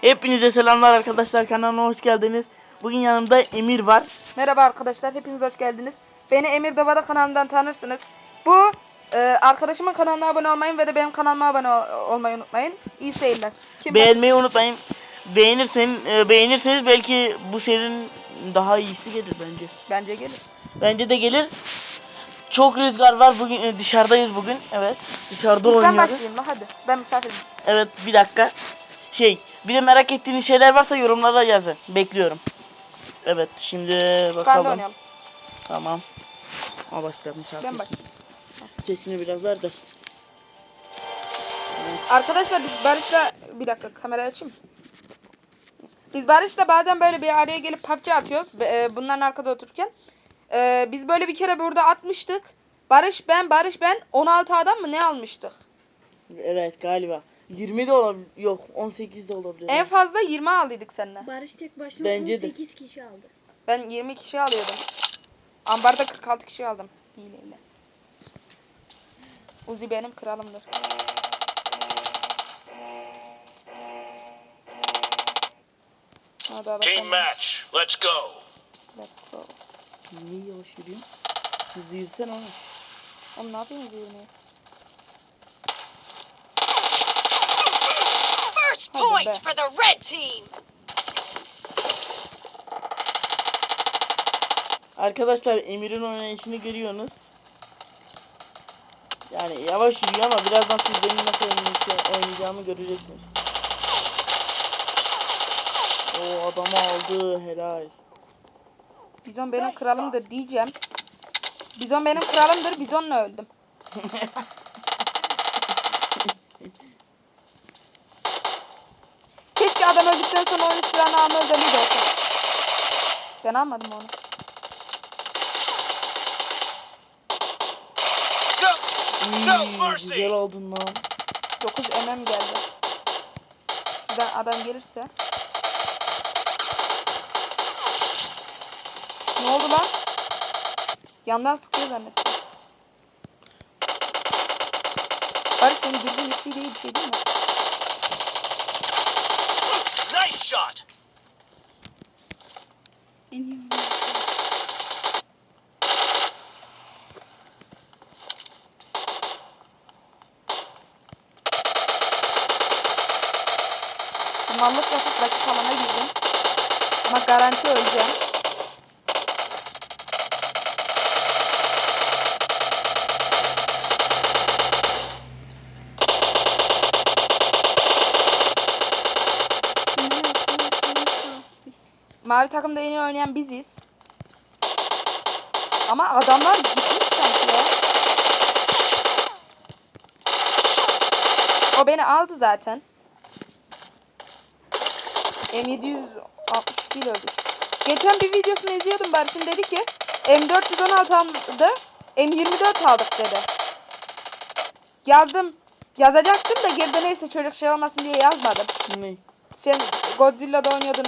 Hepinize selamlar arkadaşlar kanalıma hoş geldiniz. Bugün yanımda Emir var. Merhaba arkadaşlar, hepiniz hoş geldiniz. Beni Emir Dovada kanalından tanırsınız. Bu e, arkadaşımın kanalına abone olmayı ve de benim kanalıma abone ol- olmayı unutmayın. İyi seyirler. Kim Beğenmeyi unutmayın. Beğenirseniz, e, beğenirseniz belki bu serinin daha iyisi gelir bence. Bence gelir. Bence de gelir. Çok rüzgar var bugün e, dışarıdayız bugün. Evet dışarıda Ben oynuyoruz. başlayayım la hadi. Ben misafirim. Evet bir dakika. Şey bir de merak ettiğiniz şeyler varsa yorumlara yazın. Bekliyorum. Evet şimdi Ben de bakalım. oynayalım. Tamam. Ama başlayalım. Ben başlayayım. Sesini biraz ver de. Arkadaşlar biz Barış'la... Bir dakika kamerayı açayım. Biz Barış'la bazen böyle bir araya gelip PUBG atıyoruz. Be- e, Bunların arkada otururken. E, biz böyle bir kere burada atmıştık. Barış ben, Barış ben 16 adam mı ne almıştık? Evet galiba. 20 de olabilir. Yok 18 de olabilir. En fazla 20 aldıydık seninle. Barış tek başına Bence de. 18 kişi aldı. Ben 20 kişi alıyordum. Ambarda 46 kişi aldım. Hileyle. Uzi benim kralımdır. Hadi bakalım. Team match. Let's go. Let's go. Niye yavaş yürüyorsun? Hızlı yürüsene oğlum. Oğlum ne yapıyorsun yürümeye? First be. point for the red team. Arkadaşlar Emir'in oynayışını görüyorsunuz. Yani yavaş yürüyor ama birazdan siz benim nasıl oynayacağım- oynayacağımı göreceksiniz. O adamı aldı helal. Bizon benim kralımdır diyeceğim. Bizon benim kralımdır. Bizonla öldüm. Keşke adam sonra onun silahını alma özelliği de olsa. Ben almadım onu. No, no İyi, güzel aldın lan. 9 mm geldi. Şuradan adam gelirse. Ne oldu lan? Yandan sıkıyor zannettim. Barış senin düzgün bir şey değil bir şey değil mi? Nice shot. Kumanlık yapıp rakip alana girdim. Ama garanti öleceğim. Mavi takımda en iyi oynayan biziz. Ama adamlar gitmiş sanki ya. O beni aldı zaten. M762 ile öldük. Geçen bir videosunu izliyordum Barış'ın dedi ki M416 aldı M24 aldık dedi. Yazdım. Yazacaktım da geride neyse çocuk şey olmasın diye yazmadım. Ne? Sen Godzilla'da oynuyordun.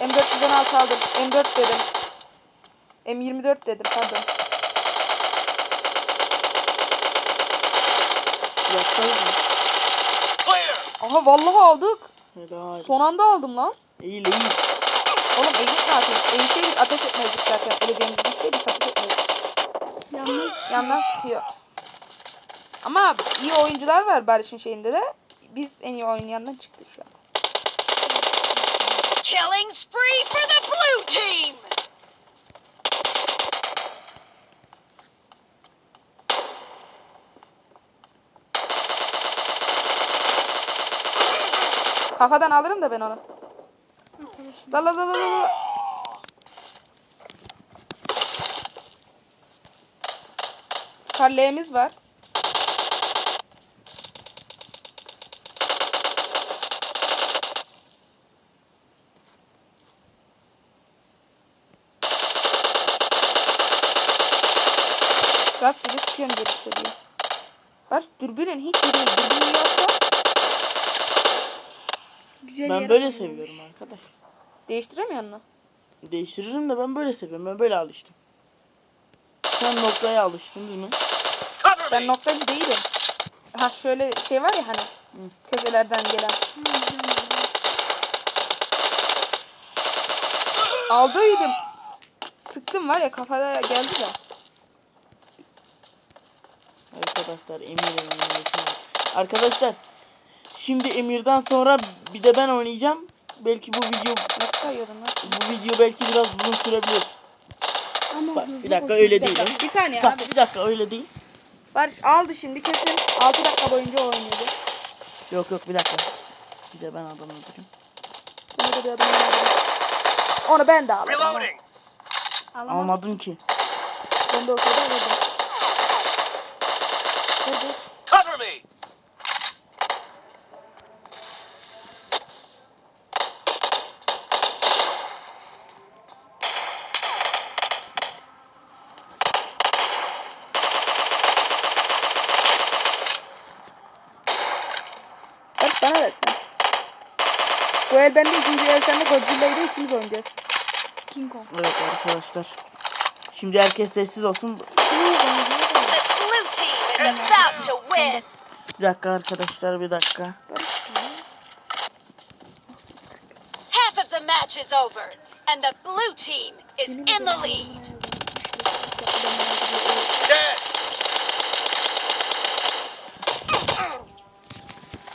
M416 aldım. M4 dedim. M24 dedim pardon. Yapsaydın. Aha vallahi aldık. Helal. Son anda aldım lan. İyi iyi. Oğlum eğit zaten. Eğitseydik ateş etmezdik zaten. Öleceğimizi bilseydik ateş etmezdik. Yalnız Yandan sıkıyor. Ama iyi oyuncular var Barış'ın şeyinde de. Biz en iyi oynayandan çıktık şu an. Killing spree for the blue team. Kafadan alırım da ben onu. La la la la la. Scarlet'imiz var. Sıkıyorum gelirse diye. Bak dürbünün hiç dürbün, dürbün yoksa güzel Ben böyle bulmuş. seviyorum arkadaş. değiştiremiyor musun? Değiştiririm de ben böyle seviyorum. Ben böyle alıştım. Sen noktaya alıştın değil mi? Ben noktacı değilim. Ha şöyle şey var ya hani Hı. köşelerden gelen. Aldıydım. Sıktım var ya kafada geldi de. Arkadaşlar Emir'in oynayacağım. Arkadaşlar şimdi Emir'den sonra bir de ben oynayacağım. Belki bu video Nasıl sayıyordum lan? bu video belki biraz uzun sürebilir. Ama Bak hızlı bir dakika koş, öyle değil. ha. Bir saniye Bak abi. bir dakika öyle değil. Barış aldı şimdi kesin 6 dakika boyunca o oynuyordu. Yok yok bir dakika. Bir de ben adamı öldüreyim. Sonra da bir adam aldı. Onu ben de aldım. Reloading. Alamadım. Almadım ki. Ben de o kadar alırdım. Dur. Cover me. Barış bana versin. Bu el bende ikinci el sende Godzilla'yı da ikimiz oynayacağız. King Kong. Evet arkadaşlar. Şimdi herkes sessiz olsun. The blue team is about to win. Bir dakika arkadaşlar bir dakika. Half of the match is over, and the blue team is in the lead.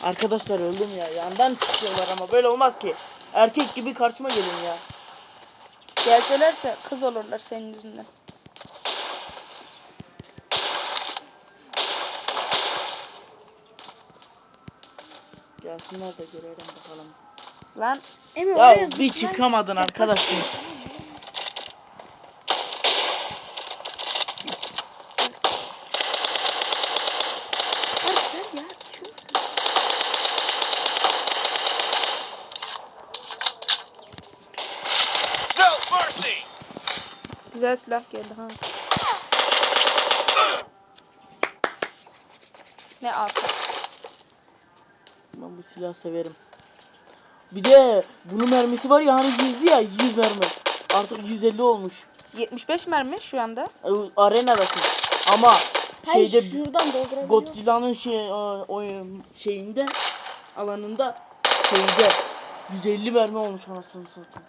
Arkadaşlar öldüm ya. Yandan çıkıyorlar ama böyle olmaz ki. Erkek gibi karşıma gelin ya. Gelselerse kız olurlar senin yüzünden. Gelsinler de görelim bakalım. Lan Emre Ya oraya bir çıkamadın arkadaşım. Güzel silah geldi ha. Ne alsın? Ben bu silahı severim. Bir de bunun mermisi var ya hani 100 ya 100 mermi. Artık 150 olmuş. 75 mermi şu anda. E, Arenadasın. Ama Hayır şeyde şuradan. Godzilla'nın şey o, o şeyinde alanında şeyde 150 mermi olmuş anasını satayım.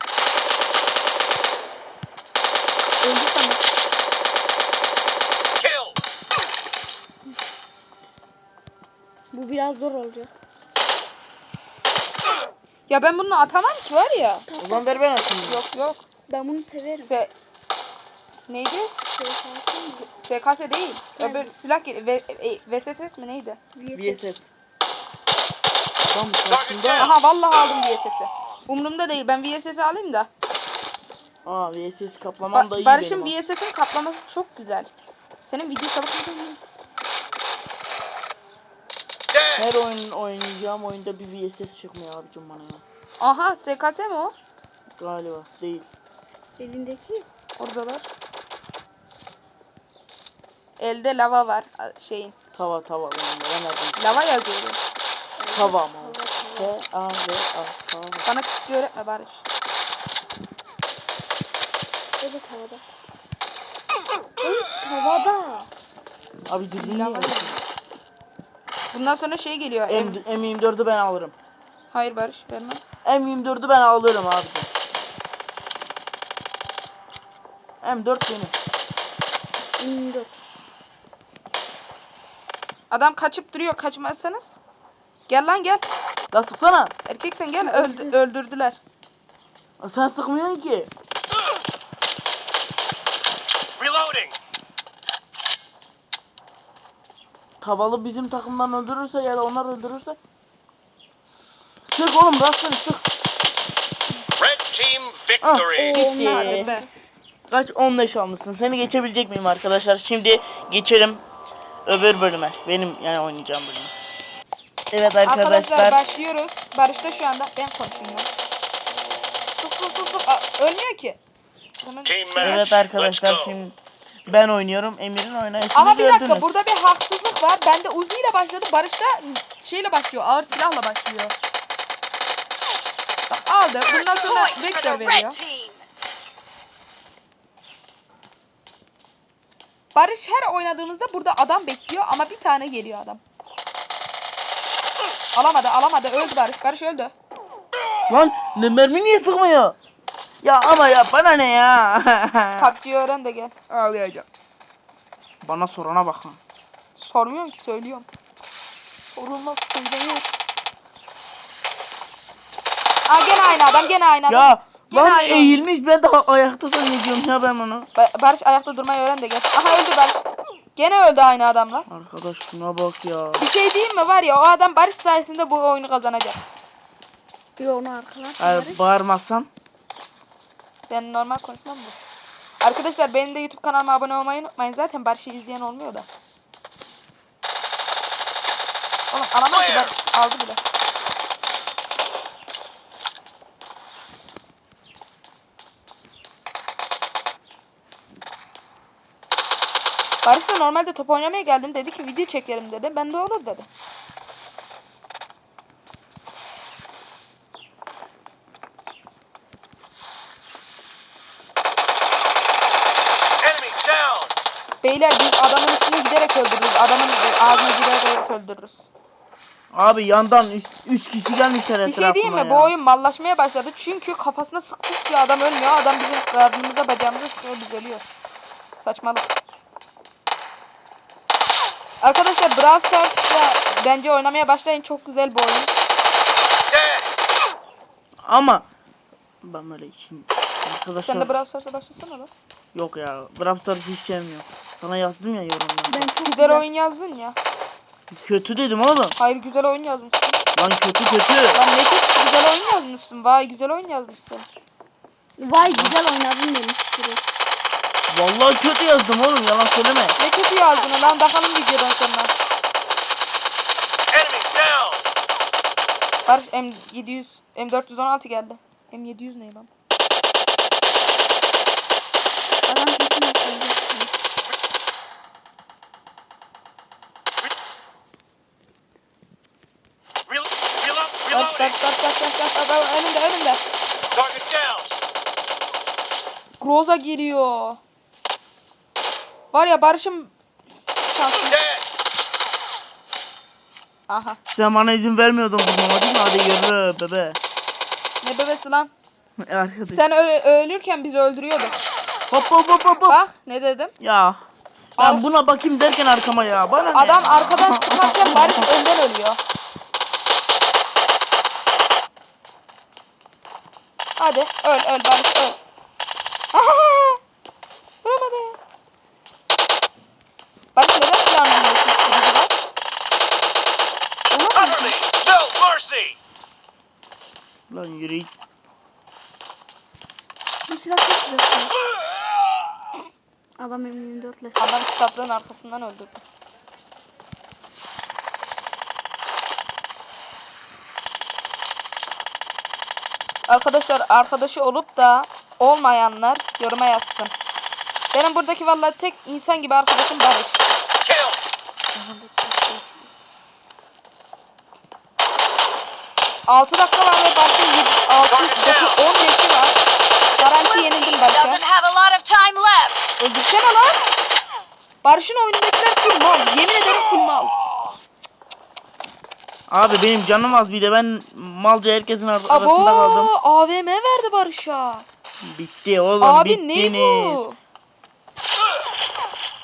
Öldü. Kill. Bu biraz zor olacak. Ya ben bunu atamam ki var ya. O zaman ver ben atayım. Yok yok. Ben bunu severim. Se Neydi? Kalsın mı? SKS değil. Evet. Öbür silah geliyor. V e, VSS mi neydi? VSS. Adam karşında. Aha vallahi aldım VSS'i. Umurumda değil. Ben VSS'i alayım da. Aa VSS kaplamam da Ba- iyi Barış'ın. VSS'in kaplaması çok güzel. Senin video sabıkın Dead. Her oyun oynayacağım oyunda bir VSS çıkmıyor abicim bana ya. Aha SKS mi o? Galiba değil. Elindeki. Oradalar. Elde lava var şeyin. Tava tava ben nereden? Lava yazıyor. Tava tava. T A V A tava. Bana Türkçe öğretme Barış. O da tavada. Oğlum tavada. Abi düzgün Lava yazıyor. Bundan sonra şey geliyor. M, M M24'ü ben alırım. Hayır Barış vermem. M24'ü ben alırım abicim. M4 benim. 24. Adam kaçıp duruyor. Kaçmazsanız. Gel lan gel. La sıksana. Erkek sen gel. Öldü- öldürdüler. Sen sıkmıyorsun ki. Reloading. Tavalı bizim takımdan öldürürse ya da onlar öldürürse. Sık oğlum rastgele sık. Red team Ah, victory. bitti. Hadi be. Kaç 15 almışsın. Seni geçebilecek miyim arkadaşlar? Şimdi geçelim öbür bölüme. Benim yani oynayacağım bölüme. Evet Arkadaşlar, arkadaşlar. başlıyoruz. Barış da şu anda ben sık sık sık. Aa, ölmüyor ki. Evet arkadaşlar şimdi ben oynuyorum. Emir'in oynayışını Ama bir dakika gördünüz. burada bir haksızlık var. Ben de Uzi ile başladı. Barış da şeyle başlıyor. Ağır silahla başlıyor. Bak aldı. Bundan sonra vektör veriyor. Barış her oynadığımızda burada adam bekliyor ama bir tane geliyor adam. Alamadı alamadı öldü Barış. Barış öldü. Lan ne mermi niye sıkmıyor? Ya ama ya bana ne ya? PUBG'yi öğren de gel. Ağlayacağım. Bana sorana bak ha. Sormuyorum ki söylüyorum. Sorulmaz söyleniyor. Aa gene aynı adam gene aynı adam. Ya Gene lan aynı eğilmiş ben de ayakta zannediyorum ya ben bunu. Ba- Barış ayakta durmayı öğren de gel. Aha öldü Barış. Gene öldü aynı adamla. Arkadaş şuna bak ya. Bir şey diyeyim mi var ya o adam Barış sayesinde bu oyunu kazanacak. Bir onu arkalar. Eğer Barış. bağırmazsan Ben normal konuşmam bu. Arkadaşlar benim de YouTube kanalıma abone olmayı unutmayın. Zaten Barış'ı izleyen olmuyor da. Oğlum alamam ki Barış. Aldı bile. Barış da normalde top oynamaya geldim dedi ki video çekerim dedi. Ben de olur dedi. Enemy down. Beyler biz adamın üstüne giderek öldürürüz. Adamın e, ağzına giderek öldürürüz. abi yandan 3 kişi gelmişler Bir şey diyeyim mi? etrafıma Bu ya. oyun mallaşmaya başladı. Çünkü kafasına sıktıkça adam ölmüyor. Adam bizim karnımıza bacağımıza sıkıyor biz ölüyoruz. Saçmalık. Arkadaşlar Brawl Stars'la bence oynamaya başlayın. Çok güzel bir oyun. Ama ben böyle şimdi arkadaşlar Sen de Brawl Stars'a başlasana lan. Yok ya Brawl Stars hiç sevmiyorum. Sana yazdım ya yorumlarda. Ben çok Güzel oyun yazdın ya. Kötü dedim oğlum. Hayır güzel oyun yazmışsın. Lan kötü kötü. Lan ne kötü güzel oyun yazmışsın. Vay güzel oyun yazmışsın. Vay güzel oynadın demiş biri. Vallahi kötü yazdım oğlum yalan söyleme. Ne kötü yazdın lan. Bakalım videodan sonra. Enemy down. Barış M700 M416 geldi. M700 ne lan? Bak bak bak bak bak bak bak önümde önümde. Groza geliyor. Var ya Barış'ım. Aha. Sen bana izin vermiyordun vurmama değil mi? Hadi yürü bebe. Ne bebesi lan? Arkadaş. Sen ölürken bizi öldürüyorduk. Hop hop hop hop hop. Bak ne dedim? Ya. Ben buna bakayım derken arkama ya. Bana ne? Adam ya? arkadan sıkarken Barış önden ölüyor. Hadi öl öl Barış öl. Vuramadı. Barış neden silahını mercy. Lan yürü git. Bu silah çok güzel silah. Adam M24 ile Adam kitaplığın arkasından öldürdü. Arkadaşlar arkadaşı olup da olmayanlar yoruma yazsın. Benim buradaki vallahi tek insan gibi arkadaşım Barış. Altı dakika var ve Barış'ın 6, 9, 10 yaşı var. Garanti yenildim Barış'a. doesn't have a lot of time left. Öldürsene lan. Barış'ın oyunundakiler full mal. Yemin ederim full mal. Abi benim canım az bir de ben malca herkesin ar- arasında kaldım. Abo AVM verdi Barış'a. Bitti oğlum Abi ne bittiniz. bu?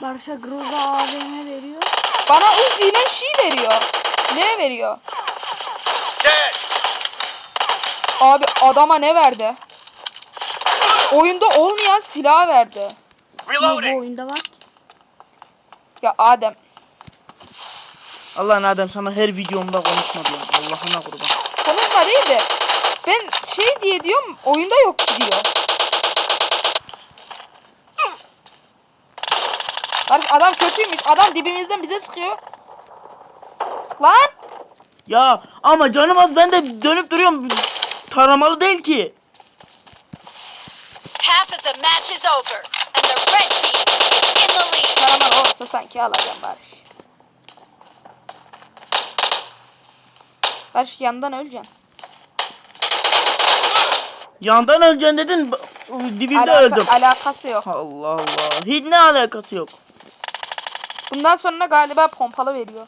Barış'a Groza AVM veriyor. Bana Uzi ile şey veriyor. Ne veriyor? Abi adama ne verdi? Oyunda olmayan silah verdi. Bu Reloading. oyunda var. Ya Adem. Allah Adem sana her videomda konuşma diyorum. Allah'ına kurban. Konuşma değil de. Ben şey diye diyorum oyunda yok ki diyor. Barış adam kötüymüş. Adam dibimizden bize sıkıyor. Sık lan. Ya ama canım az ben de dönüp duruyorum. Taramalı değil ki. Half of the match is over, and the red team is in the lead. Karaman olsa sanki alacağım Barış. Barış yandan öleceksin. Yandan öleceksin dedin. Dibinde Alaka- öldüm. alakası yok. Allah Allah. Hiç ne alakası yok. Bundan sonra galiba pompalı veriyor.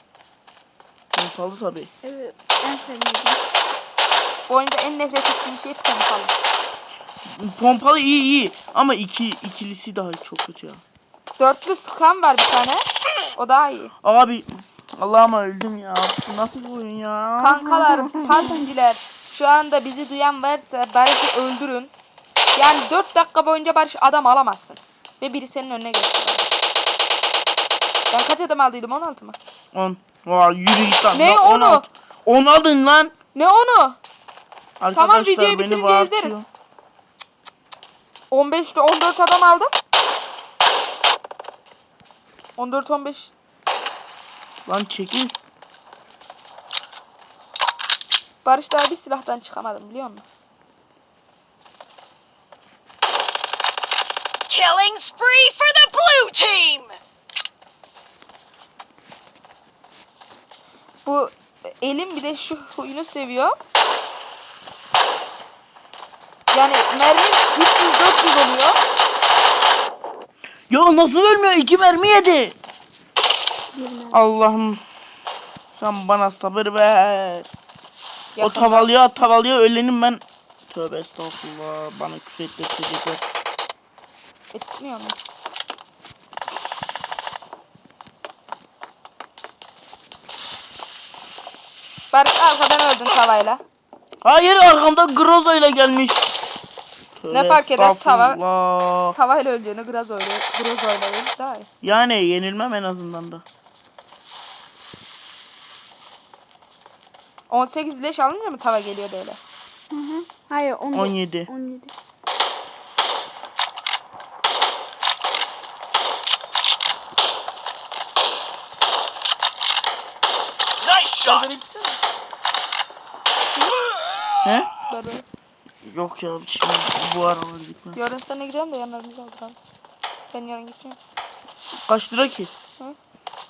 Pompalı tabii. Evet. En sevdiğim. Bu oyunda en nefret ettiğim şey pompalı. Pompalı iyi iyi ama iki ikilisi daha çok kötü ya. Dörtlü sıkan var bir tane. O daha iyi. Abi Allah'ım öldüm ya. Bu nasıl bir oyun ya? Kankalar, PUBG'ciler şu anda bizi duyan varsa Barış'ı öldürün. Yani 4 dakika boyunca Barış adam alamazsın. Ve biri senin önüne geçti. Ben kaç adam aldıydım? 16 mı? 10. Vay yürü git lan. Ne onu? 16. 10 aldın lan. Ne onu? Arkadaşlar Tamam videoyu bitirince izleriz. 15'te 14 adam aldım. 14 15 Lan çekil. Barış daha bir silahtan çıkamadım biliyor musun? Killing spree for the blue team! Bu elim bir de şu huyunu seviyor. Yani mermi 300-400 oluyor. Ya nasıl ölmüyor? 2 mermi yedi. Allah'ım. Sen bana sabır ver. O Yakında. tavalıya tavalıya ölenim ben. Tövbe estağfurullah. Bana küfür ettirecekler. Etmiyor mu? Barış arkadan öldün tavayla. Hayır arkamda Groza ile gelmiş. Tövbe fark eder, tava- estağfurullah. Tavayla öldüğünü biraz öyle. Biraz öyle değil. Daha iyi. Yani yenilmem en azından da. 18 leş alınca mı tava geliyor öyle? Hı hı. Hayır 17. 17. 17. Nice shot. He? Böyle. Yok ya şimdi bu aralar gitmez. Yarın sana gidiyorum da yanlarımıza aldıram. Ben yarın gideceğim. Kaç lira ki? Hı?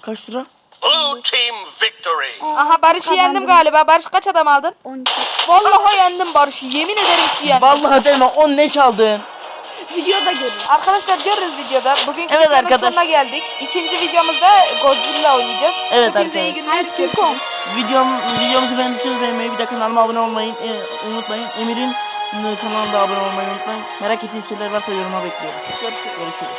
Kaç lira? Blue team victory. Aha Barış'ı yendim galiba. Barış kaç adam aldın? 12. Vallahi yendim Barış'ı. Yemin ederim ki yendim. Vallahi deme 10 ne çaldın? Videoda görün. Arkadaşlar görürüz videoda. Bugünkü Evet videonun arkadaş. sonuna geldik. İkinci videomuzda Godzilla oynayacağız. Evet Hepinize iyi arkadaşlar. günler. Görüşürüz. Videom, videomuzu beğendiyseniz beğenmeyi bir de kanalıma abone olmayı e, unutmayın. Emir'in e, kanalına da abone olmayı unutmayın. Merak ettiğiniz şeyler varsa yoruma bekliyorum. Görüşürüz. Görüşürüz.